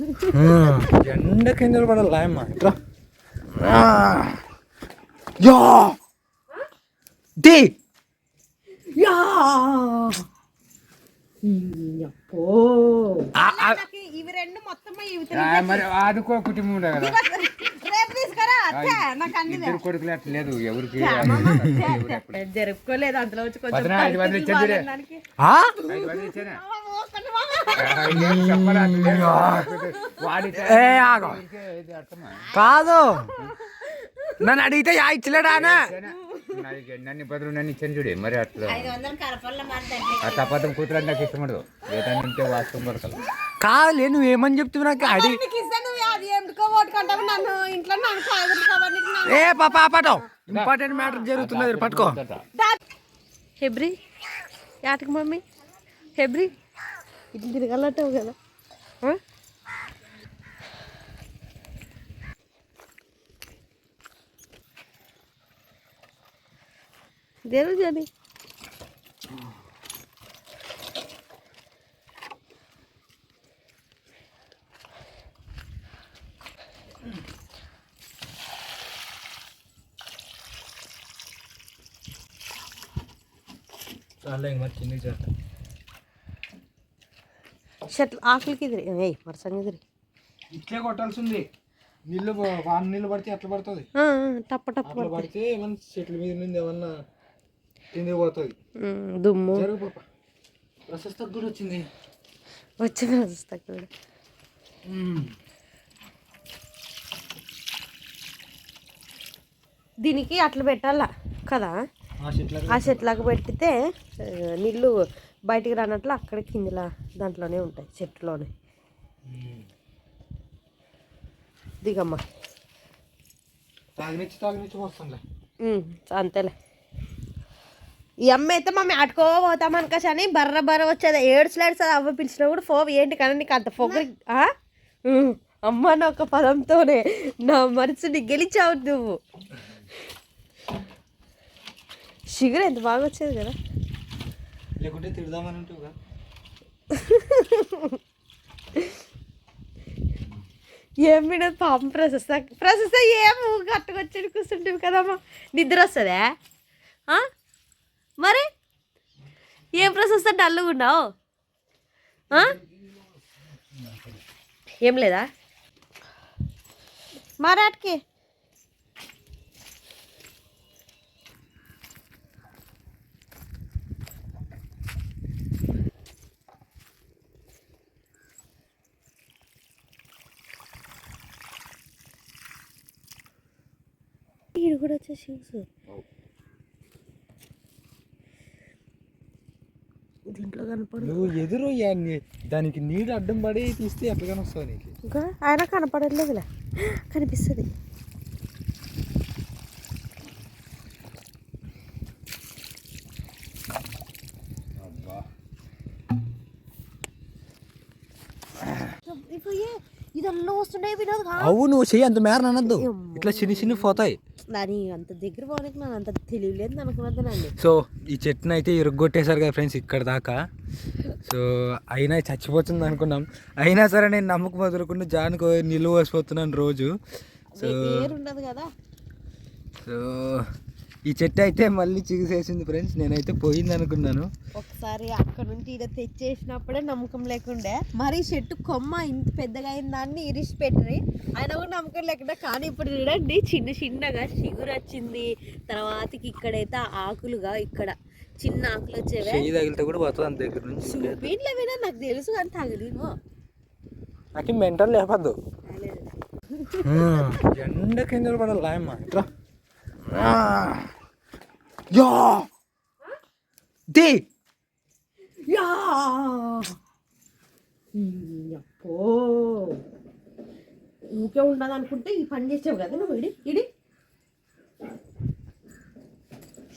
ఎండ కింద పడాలి అమ్మ ఇట్రా. యా! డే యా! ఇవి రెండు మొత్తం ఇవి ఆ, మరి ఆదుకో కుటుంబం కదా. రేపు తీసుకురా అచ్చా నాకు అన్ని ఇద్దరు కొడుకులు అట్లా లేదు ఎవరికి జరుపుకోలేదు అందులో వచ్చి కొంచెం ఐదు వందలు ఇచ్చేది వందలు ఇచ్చానా? కాదు. నన్ను అడిగితే యా ఇచ్చలేడా అనే ఇచ్చానా? నాకు నన్ను బదులు నన్ను ఇచ్చాను చూడే మరి అట్లా. ఆ తప్పదం కూతురు నాకు ఇష్టపడదు ఏదైనా ఉంటే వాస్తవం పడతాను కాదులే నువ్వేమని చెప్తున్నావు నాకు? అడి నీకు ఇస్తే నువ్వు నన్ను ఇంట్లో నాకు కాదు నాకు ఏ పాప పటో. ఇంపార్టెంట్ మ్యాటర్ జరుగుతున్నది పట్టుకో. హెబ్రి యాటికి మమ్మీ. హెబ్రి ఇట్లా తిరగాలంటావు కదా. దేని జని చెట్లు ఆకులకి ఎదిరి ఏయ్ వరుసంగా ఎదిరి ఇట్లే కొట్టాల్సింది. నీళ్ళు వాన నీళ్ళు పడితే ఎట్లా పడుతుంది? టప్ప టప్ప పడితే ఏమన్నా చెట్ల మీద నుండి ఏమన్నా పోతుంది దుమ్ము. కూడా వచ్చింది. వచ్చిన కూడా. దీనికి అట్లా పెట్టాలా? కదా? ఆ చెట్ల ఆ చెట్లకు పెట్టితే నీళ్ళు బయటికి రానట్లు అక్కడ కిందిలా దాంట్లోనే ఉంటాయి చెట్టులోనే. దిగమ్మా. తాగినిచ్చి తాగినిచ్చి వస్తుందిలే ఉమ్, అంతేలే. ఈ అమ్మ అయితే మమ్మీ ఆడుకో పోతాం అనుకోసి అని బర్ర బర్ర వచ్చేది. ఏడు స్లైడ్స్ అవ్వ పిలిచినా కూడా ఫో ఏంటి కానీ నీకు అంత? ఉమ్, అమ్మ నా ఒక పదంతోనే నా మనసుని గెలిచావు నువ్వు. షుగర్ ఎంత బాగా వచ్చేది కదా? లేకుంటే తిడదామని ఏం మీద పాపం ప్రశస్త ప్రశస్త ఏం కట్టుకొచ్చి కూర్చుంటావు కదమ్మా. నిద్ర వస్తుందా? మరి? ఏం ప్రశస్త డల్లుగా ఉన్నావు? ఆ? ఏం లేదా? మరాట్కి ఈడు కూడా వచ్చే దీంట్లో కనపడు నువ్వు ఎదురు దానికి నీళ్ళు అడ్డం పడి తీస్తే ఎట్లా వస్తావు నీకు. ఇంకా ఆయన కనపడలేదులే కనిపిస్తుంది. ఇదల్లా వస్తుండే వినోద్ కా? అవు నువ్వు చెయ్యి అంత మేర అనద్దు ఇట్లా చిన్న చిన్న పోతాయి. దాని అంత దగ్గర పోనీకి నేను అంత తెలియలేదు అనుకున్నదానండి సో ఈ చెట్టును అయితే ఇరుగ్గొట్టేశారు కదా ఫ్రెండ్స్ ఇక్కడ దాకా. సో అయినా చచ్చిపోతుంది అనుకున్నాం. అయినా సరే నేను నమ్మకం వదులుకుంటూ జానికి నిలువ వేసిపోతున్నాను రోజు. సో ఉండదు కదా. సో ఈ చెట్టు అయితే మళ్ళీ చిగుసేసింది ఫ్రెండ్స్ నేనైతే పోయింది అనుకున్నాను ఒకసారి అక్కడ నుంచి ఈడ తెచ్చేసినప్పుడే నమ్మకం లేకుండే. మరి చెట్టు కొమ్మ ఇంత పెద్దగా అయిన దాన్ని ఇరిసి పెట్టరి. అయినా కూడా నమ్మకం లేకుండా కానీ ఇప్పుడు చూడండి చిన్న చిన్నగా చిగురు వచ్చింది. తర్వాతకి ఇక్కడైతే ఆకులుగా ఇక్కడ చిన్న ఆకులు వచ్చేవే. చెయ్యి తగిలితే కూడా పోతుంది అంత దగ్గర నుంచి నాకు తెలుసు కానీ తగిలిను నాకు మెంటల్ లేపద్దు ఎండ కింద పడాలి అమ్మ ఇట్రా యా దే యా అప్పో. ఊకే ఉండదు అనుకుంటే ఈ పని చేసావు కదా నువ్వు ఇడి ఇడి.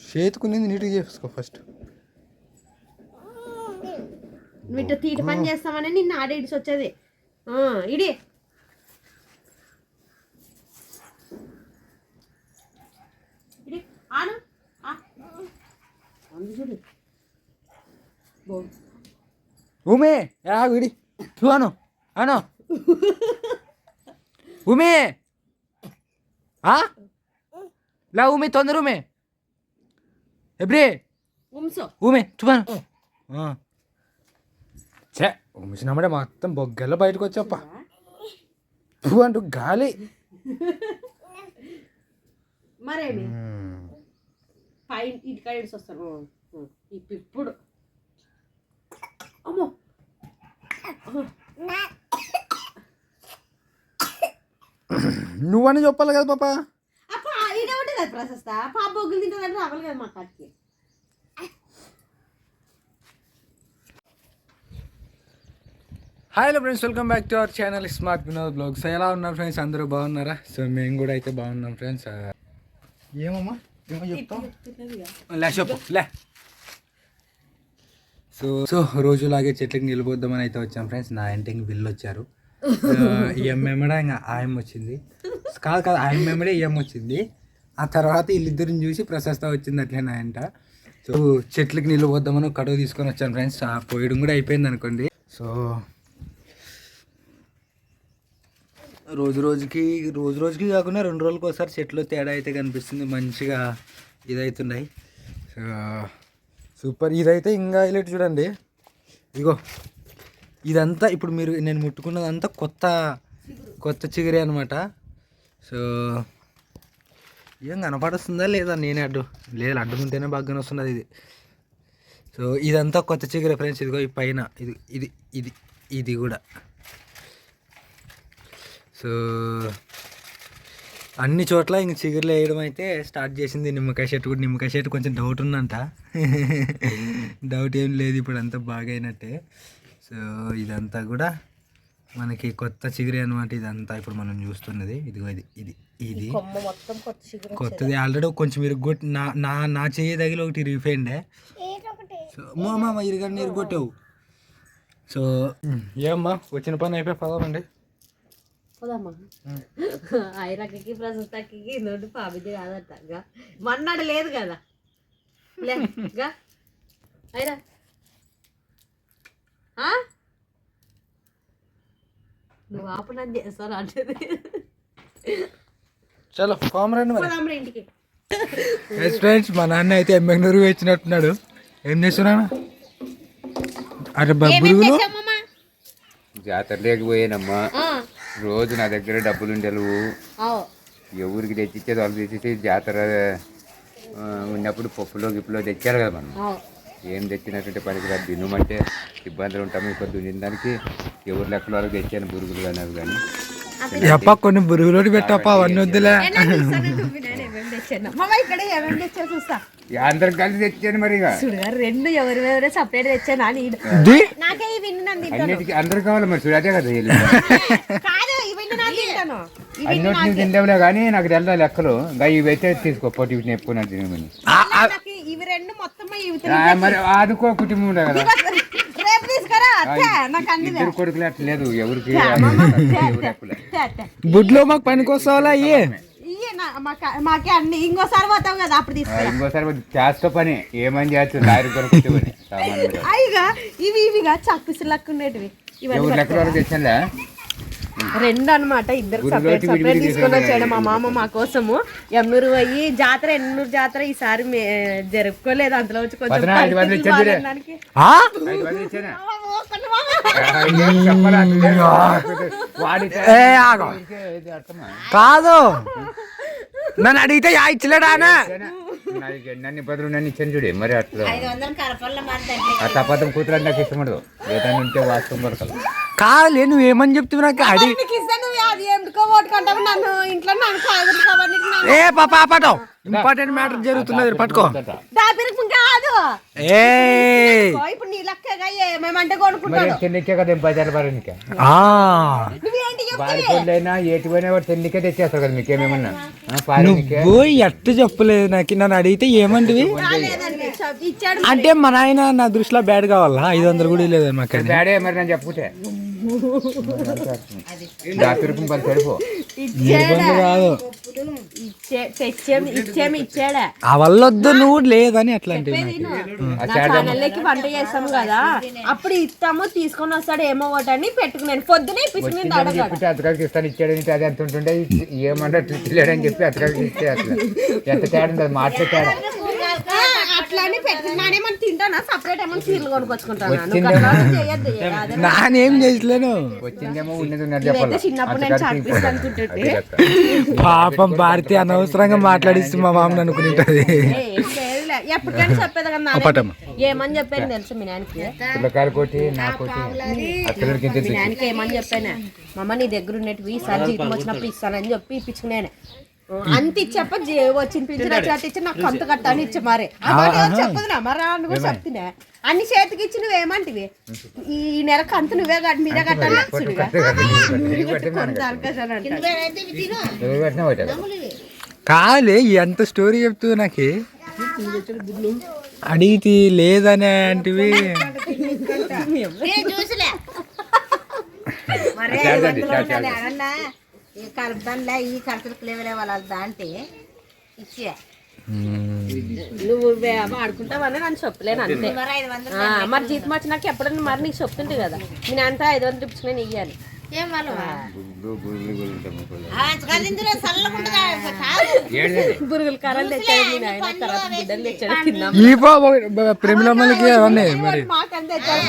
చేతుకునేది నీట్గా చేసుకో ఫస్ట్. నువ్వు ఇట్లా తీట పని చేస్తామని నిన్ను ఆడ ఇడిచి వచ్చేది ఇడి ఆను ఆ. అందు చూడు. ఉమే విడి నువ్వు అను అను. ఉమే? లా ఉమే తొందర ఉమే. ఎబ్రి. ఉంసో ఊమే చూపాను చే ఉమిసినమ్మడే మొత్తం బొగ్గెల్ల బయటకు వచ్చాప్ప పువ్వు అంటూ గాలి. మరేమి? పైన ఇంటికాడ ఇడిచి ఇప్పుడు ఇప్పుడు అమ్మో. నువ్వని చెప్పాలి కదా పాప. ఉంటుంది కదా ప్రశస్త. పాప బొగ్గులు తింటుందని రావాలి కదా మా కాటికి hi hello friends welcome back to our channel smart Vinod vlogs ఎలా ఉన్నారు ఫ్రెండ్స్ అందరూ బాగున్నారా? సో మేము కూడా అయితే బాగున్నాం ఫ్రెండ్స్ ఏమమ్మా? ఏమో చెప్తాం లే చెప్పు లే. సో సో రోజులాగే చెట్లకి నిలబోద్దామని అయితే వచ్చాం ఫ్రెండ్స్ నా ఇంటికి బిల్లు వచ్చారు. ఎంఎండ ఇంకా ఆయం వచ్చింది. కాదు కాదు ఆయమ్మెమ్మడే ఈఎం వచ్చింది. ఆ తర్వాత వీళ్ళిద్దరిని చూసి ప్రశస్త వచ్చింది అట్లే నా ఇంట సో చెట్లకి నిలబోద్దామని పోద్దామని కడుగు తీసుకొని వచ్చాను ఫ్రెండ్స్ ఆ పోయడం కూడా అయిపోయింది అనుకోండి. సో రోజు రోజుకి రోజు రోజుకి కాకుండా రెండు రోజులకి ఒకసారి చెట్లు తేడా అయితే కనిపిస్తుంది. మంచిగా ఇదవుతున్నాయి సో సూపర్. ఇదైతే ఇంకా హైలైట్ చూడండి. ఇగో ఇదంతా ఇప్పుడు మీరు నేను ముట్టుకున్నదంతా కొత్త కొత్త చిగురే అనమాట సో ఏం కనపడుస్తుందా లేదా నేనే అడ్డు? లేదు అడ్డుకుంటేనే బాగా వస్తున్నది ఇది. సో ఇదంతా కొత్త చిగురే ఫ్రెండ్స్. ఇదిగో ఈ పైన. ఇది ఇది ఇది ఇది కూడా. సో అన్ని చోట్ల ఇంక చిగురులు వేయడం అయితే స్టార్ట్ చేసింది నిమ్మకాయ చెట్టు కూడా. నిమ్మకాయ చెట్టు కొంచెం డౌట్ ఉందంట. డౌట్ ఏం లేదు ఇప్పుడు అంతా బాగా అయినట్టే. సో ఇదంతా కూడా మనకి కొత్త చిగురే అనమాట ఇదంతా ఇప్పుడు మనం చూస్తున్నది. ఇదిగో ఇది ఇది ఇది. కొత్తది. ఆల్రెడీ కొంచెం ఇరుగొట్టి నా నా నా చెయ్యి తగిలి ఒకటి ఇరిగిపోయిండే. సో మా ఇరగండి ఇరుగొట్టావు సో ఏమ్మా వచ్చిన పని అయిపోయి పదవండి పోదమ్మా ఐరక్కకి ప్రశస్తకి నోటి పాపిది కాదట. గా మన్నాడు లేదు కదా. లే గా ఐరా? నువ్వు ఆపనని చేస్తాను అంటే చలో కామరండి ఇంటికి. ఫ్రెండ్స్ మా నాన్న అయితే ఎమ్మెగ్నూరు వచ్చినట్టున్నాడు. ఏం చేస్తున్నాను అరే బురుగులు? జాతర లేకపోయానమ్మా రోజు నా దగ్గర డబ్బులు ఉండేవు ఎవరికి తెచ్చిచ్చేది వాళ్ళు తెచ్చిచ్చి జాతర ఉన్నప్పుడు పప్పులో గిప్పులో తెచ్చారు కదా మనం. ఏం తెచ్చినటువంటి పనికిరాదు తినమంటే ఇబ్బందులు ఉంటాము ఇప్పుడు దున్నిన ఎవరి లెక్కల వాళ్ళకి తెచ్చాను బురుగులు కానీ. అవి కానీ ఎప్ప కొన్ని బురుగులోటి పెట్టప్ప అవన్నీ వద్దులే. మామ ఇక్కడ ఏమేమి తెచ్చా చూస్తా. ఇక అందరం కలిసి తెచ్చాను మరి రెండు ఎవరు ఎవరే సపరేట్ తెచ్చాను నాకే నన్ను అన్నిటికీ అందరు కావాలి మరి చూడు అదే కదా తింటాను. అన్నిటిని కానీ నాకు తెల్ల లెక్కలు. ఇంకా ఇవి అయితే తీసుకో పొట్టి వీటిని ఎప్పుడు నాకు తినమని నాకు ఇవి రెండు మొత్తం ఇవి మరి ఆదుకో కుటుంబం ఉండే కదా. ఇద్దరు కొడుకులు అట్లా లేదు ఎవరికి. బుడ్లో మాకు పనికి వస్తావాలా అయ్యే? మాక- మాకే అన్ని ఇంకోసారి పోతాం కదా అప్పుడు తీసుకురా. ఇంకోసారి చేస్తా పని. ఏమని చేస్తుంది లారీ కొరకు పని. అయ్యిగా ఇవి ఇవిగా చక్పిసి లెక్క ఉండేటివి. ఇవన్నీ లెక్కల వరకు తెచ్చానులే? రెండు అన్నమాట ఇద్దరు సపరేట్ సపరేట్ తీసుకొని వచ్చాడు మా మామ మా కోసము. ఎన్నూరు పోయి జాతర ఎన్నూరు జాతర ఈసారి మే- జరుపుకోలేదు. అందులో వచ్చి కొంచెం? కాదు. నన్ను అడిగితే యా ఇచ్చలేడానా నన్ను బదులు నన్ను ఇచ్చాను చూడే మరి అట్లా. ఆ తపతం కూతురు అంటే నాకు ఇష్టం ఉండదు. ఏదైనా ఉంటే వాస్తవం పడతాను కాదులే నువ్వేమని చెప్తున్నావు నాకు? అడి నీకు ఇస్తే నువ్వు అది ఎందుకో ఓటుకుంటావు నన్ను ఇంట్లో నన్ను కాదు కాబట్టి నన్ను ఏ పాప పటో ఇంపార్టెంట్ మ్యాటర్ జరుగుతున్నది పట్టుకో. దాపిరికి కాదు. ఏ ఓ, ఇప్పుడు నీ లెక్కగా ఏమేమంటే మరి కొనుక్కుంటాడు. తిండికే కదా బజార్ బారానికే ఆ. నువ్వేంటి చెప్పు వాడి పొందైనా ఏటి పోయినా వాడు తిండికే తెచ్చేస్తారు కదా నువ్వు ఎట్టు చెప్పలేదు నాకు? నన్ను అడిగితే ఏమంటివి? ఇచ్చాడు అంటే మా నాయన నా దృష్టిలో బ్యాడ్ కావాలా? ఐదు వందలు కూడా లేదు మాకు. డాడే మరి నేను చెప్పుకుంటే సరిపో. కాదు. తెచ్చేమి ఇచ్చేమి ఇచ్చాడా ఆ వల్ల వద్దు నువ్వు లేదని అట్లా అంటే ఆ నా చేద్దాం ఛానల్లోకి వంట చేస్తాం కదా అప్పుడు ఇస్తాము తీసుకొని వస్తాడు ఏమో ఒకటి అని పెట్టుకున్నాను. పొద్దునే వచ్చిందని అడగాడు అతగారికి ఇస్తాను ఇచ్చాడు అది ఎంత ఉంటుండే? ఏమన్నా లేడని చెప్పి అతగారికి ఇస్తే అట్లా ఎంత తేడా ఉంటుంది మాటలు తేడా. పెట్టుకున్నాను ఏమన్నా తింటానా? సపరేట్ ఏమన్నా చీరలు నానేం వచ్చిందేమో ఉన్నది చిన్నప్పుడు అనుకుంటుంటే. పాపం భారతి అనవసరంగా మాట్లాడిస్తే మా మామని అనుకుంటుంది. ఎప్పటికైనా చెప్పేది కదా. ఏమని చెప్పాను తెలుసు మీ నాన్నకి? ఏమని చెప్పాను? మమ్మ నీ దగ్గర ఉన్నట్టు ఈసారి జీతం వచ్చినప్పుడు ఇస్తానని చెప్పి ఇప్పించుకున్నాను. అంత ఇచ్చప్ప వచ్చిన పింఛన్ వచ్చినట్టు ఇచ్చి నాకు కొంత కట్టాని ఇచ్చే మరి. ఆ మాట ఎవరు చెప్పదు నా మరి అని కూడా చెప్తున్నా అన్ని చేతికి ఇచ్చి నువ్వేమంటివి? ఈ నెల కంత నువ్వే కట్టి మీరే కట్టాలి కాలే ఎంత స్టోరీ చెప్తూ నాకు. అడిగితే లేదనే అంటివి. మరే ఈ కలుపుదానిలే ఈ ఖర్చులకు లేవలే వాళ్ళ దాంటే ఇచ్చే నువ్వు వే- వాడుకుంటావని నన్ను చెప్పలేను అంతే. మరి జీతం వచ్చినాక ఎప్పుడన్నా మరి నీకు చెప్తుంటే కదా నేను అంతా ఐదు వందలు ఇప్పించుకుని ఇయ్యాలి. బురుగుల కర్రలు తెచ్చాడు మీ నాయన తర్వాత బిడ్డలు తెచ్చాడు తిన్నాం. ఈ పో ప్రేమిలమ్మలకి అవన్నీ మరి. తెచ్చాడు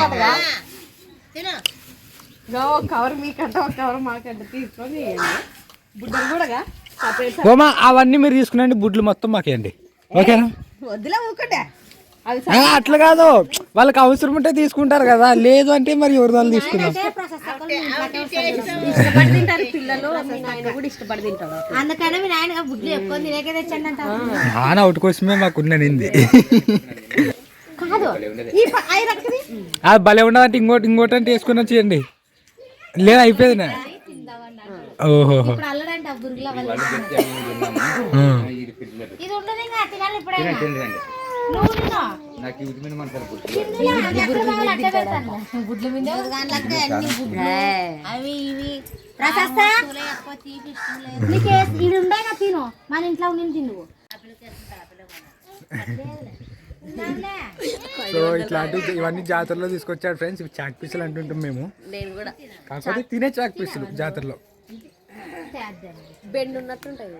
ఒక కవర్ మీకంటే ఒక కవర్ మాకంటే తీసుకొని బుడ్డలు కూడా సపరేట్ ఓమా అవన్నీ మీరు తీసుకునండి బుడ్లు మొత్తం మాకేయండి. ఓకేనా? వద్దులే అట్లా కాదు. వాళ్ళకి అవసరం ఉంటే తీసుకుంటారు కదా. లేదు అంటే మరి ఎవరి వాళ్ళు అంట. నాన్న ఒకటి కోసమే మాకు రక్కది? అది భలే ఉండదంటే ఇంకోటి ఇంకోటి అంటే వేసుకుని వచ్చేయండి. లేదు అయిపోయింది నా? ఓహో. ఉండే తిను. మన ఇంట్లో ఉండి తిను. సో ఇట్లాంటి ఇవన్నీ జాతరలో తీసుకొచ్చాడు ఫ్రెండ్స్. ఇవి చాక్ పీసులు అంటుంటాం మేము. నేను కూడా. కాకపోతే తినే చాక్ పీసులు జాతరలో. బెండ్ ఉన్నట్టుంటది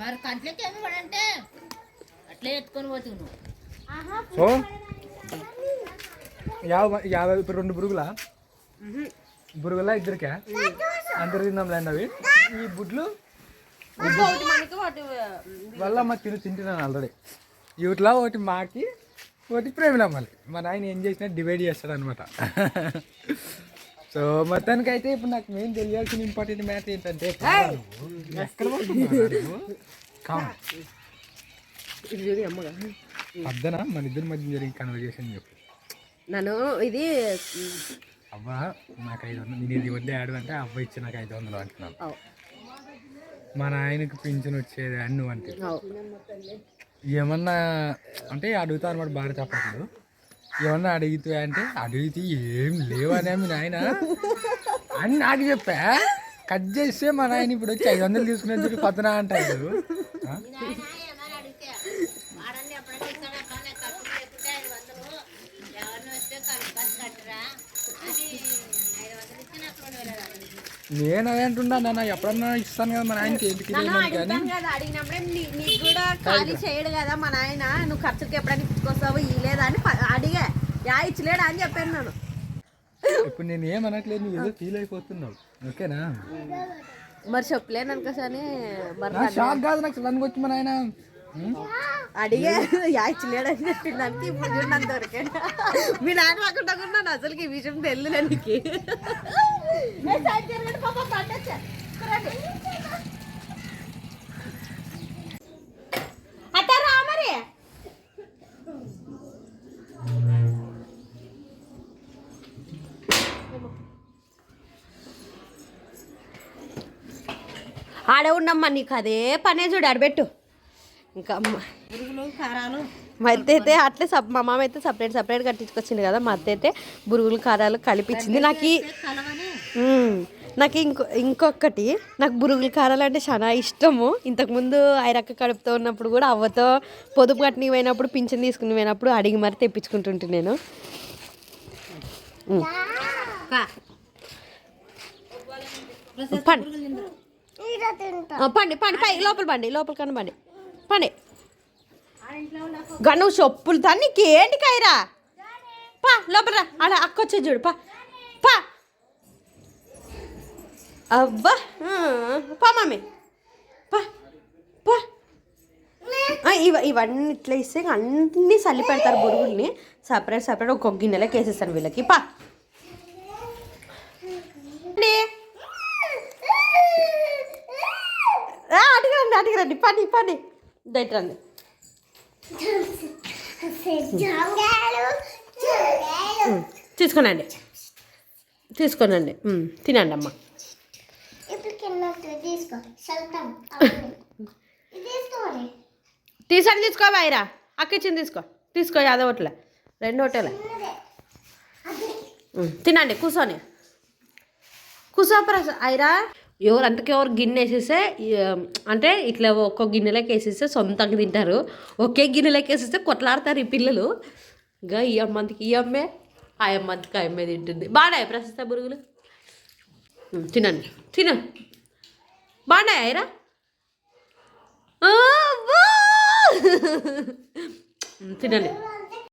మరి కంట్లోకి ఏమి పడంటే అట్లే ఎత్తుకొని పోతున్నావు సో యాభై యాభై ఇప్పుడు రెండు బురుగుల బురుగుల ఇద్దరికే? అందరు తిందాంలే అవి ఈ బుడ్లు ఒకటి మనకి ఒకటి వల్ల అమ్మ తిని తింటున్నాను ఆల్రెడీ వీటిలో ఒకటి మాకి ఒకటి ప్రేమిలమ్మలి మా నాయన ఏం చేసినా డివైడ్ చేస్తాడు అనమాట సో మొత్తానికి అయితే ఇప్పుడు నాకు మెయిన్ తెలియాల్సిన ఇంపార్టెంట్ మ్యాటర్ ఏంటంటే అద్దనా? మన ఇద్దరి మధ్య జరిగిన కన్వర్జేషన్ చెప్పు. నన్ను ఇది అవ్వ నాకు ఐదు వందలు నేను ఇది వద్దే ఆడు అంటే అవ్వ ఇచ్చి నాకు ఐదు వందలు అంటున్నాను. అవు, మా నాయనకి పింఛన్ వచ్చేది అని నువ్వు అంటే. ఏమన్నా అంటే అడుగుతా అనమాట భారత అప్పట్లో ఏమన్నా అడిగితే అంటే అడిగితే ఏం లేవనే మీ నాయన? అని నాకు చెప్పా. కట్ చేస్తే మా నాయన ఇప్పుడు వచ్చి ఐదు వందలు తీసుకునే చెప్పి పతనా అంటారు నేను అదే అంటున్నా నాన్న ఎప్పుడన్నా ఇస్తాను కదా మా నాయనకి ఎందుకు నన్ను ఇదేమని కానీ? అడుగుతాను కదా అడిగినప్పుడే నీ- నీకు కూడా ఖాళీ చేయడు కదా మా నాయన నువ్వు ఖర్చుకి ఎప్పుడైనా ఇచ్చుకొస్తావు ఇలేదా అని అడిగా. యా ఇచ్చలేడా అని చెప్పాను నేను. ఇప్పుడు నేను ఏమనట్లేదు నువ్వు ఏదో ఫీల్ అయిపోతున్నావు. ఓకేనా? మరి చెప్పలేను అనుకోసని మరి షాక్ కాదు నాకు సడన్గా వచ్చి మా నాయన ఉం? అడిగే యా ఇచ్చలేడు అని చెప్పిన ఇప్పుడు కూడా వరకే మీ నాన్న పక్కన ఉన్నాను అసలుకి ఈ విషయం తెలియలే నీకు. ఏ సైడ్ నీకు అదే పనే చూడు ఆడబెట్టు. ఇంకా మా అత్త అయితే అట్లే సప్ మా మామ అయితే సపరేట్ సపరేట్ కట్టించుకొచ్చింది కదా మా అత్త అయితే బురుగులు కారాలు కలిపించింది. నాకు. నాకు ఇంకో ఇంకొకటి నాకు బురుగుల కారాలు అంటే చాలా ఇష్టము. ఇంతకుముందు ఐరక్క కడుపుతో ఉన్నప్పుడు కూడా అవ్వతో పొదుపు కట్టిన పోయినప్పుడు పింఛన్ తీసుకుని పోయినప్పుడు అడిగి మరి తెప్పించుకుంటుంటే నేను. పండి. పండి పండి పై లోపల పండి లోపల కన్నా పనే గను చెప్పులు తానికి ఏంటి కైరా? పా లోపల రా. ఆడ అక్క వచ్చే చూడు పా. పా. అబ్బా పా మమ్మీ పా పా. ఇవ ఇవన్నీ ఇట్లా ఇస్తే అన్నీ చల్లి పెడతారు బురుగుల్ని. సపరేట్ సపరేట్ ఒక్కొక్క గిన్నెలోకి వేసేస్తాను వీళ్ళకి. పా. అండి. ఆ, అటుకురండి అటుకురండి. పని పని. రండి తీసుకోనండి. తీసుకోనండి. తినండి అమ్మ. తీసుకో చల్తాం తీసుకోవాలి. తీసాను తీసుకో బాయిరా. అక్క ఇచ్చింది తీసుకో. తీసుకో యాదో ఒకటిలే. రెండు ఉమ్, తినండి కూర్చొని కూర్చోపరా ఐరా. ఎవరు అంతకే ఎవరు గిన్నె వేసేస్తే అంటే ఇట్లా ఒక్కొక్క గిన్నెలోకి వేసేస్తే సొంతంగా తింటారు. ఒకే గిన్నెలోకి వేసేస్తే కొట్లాడతారు ఈ పిల్లలు. ఇంకా ఈ అమ్మంతకి ఈ అమ్మే ఆ అమ్మంతకి ఆ అమ్మే తింటుంది. బాగున్నాయి ప్రశస్త బురుగులు? తినండి. తిన. బాగున్నాయి ఐరా? తినండి.